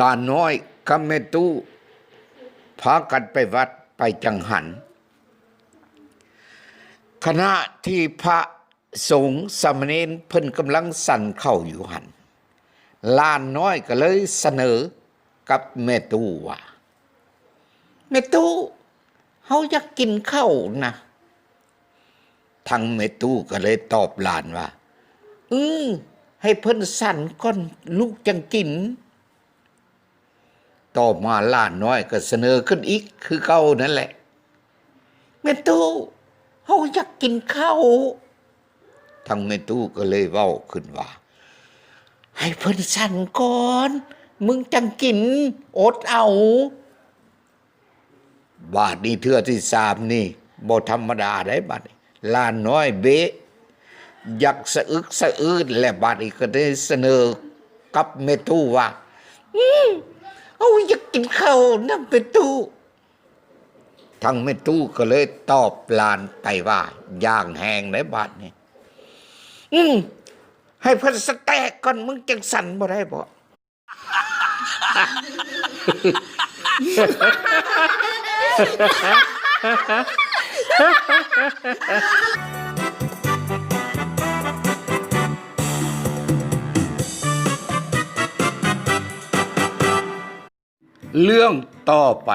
ลานน้อยกับแม่ตู้พากันไปวัดไปจังหัน ขณะที่พระสงฆ์สามเณรเพิ่นกำลังสั่นเข้าอยู่หัน ลานน้อยก็เลยเสนอกับแม่ตู้ว่าแม่ตู้เฮาอยากกินข้าวนะทางแม่ตู้ก็เลยตอบหลานว่า อือให้เพิ่นสั่นก่อนลูกจังกิน ต่อมาล้านน้อยก็เสนอขึ้นอีกคือเก่านั่นแหละแม่ตู้เฮาอยากกินข้าวทางแม่ตู้ก็เลยเว้าขึ้นว่า ให้เพิ่นสั่นก่อน มึงจังกิน อดเอาบาทนี้เทื่อที่สามนี่บ่ธรรมดาได้บัดนี้หล้านน้อยเบะอยากสะอึกสะอื้นและบาดนี้ก็ได้เสนอกับเมตู้ว่า อืม เอาอยากกินข้าวนะเมตู้ทางเมตู้ก็เลยตอบลานไปว่า ย่างแหงในบาดนี้อืมให้เพิ่นสแตกก่อนมึงจังสั่นบ่ได้บ่ เรื่องต่อไป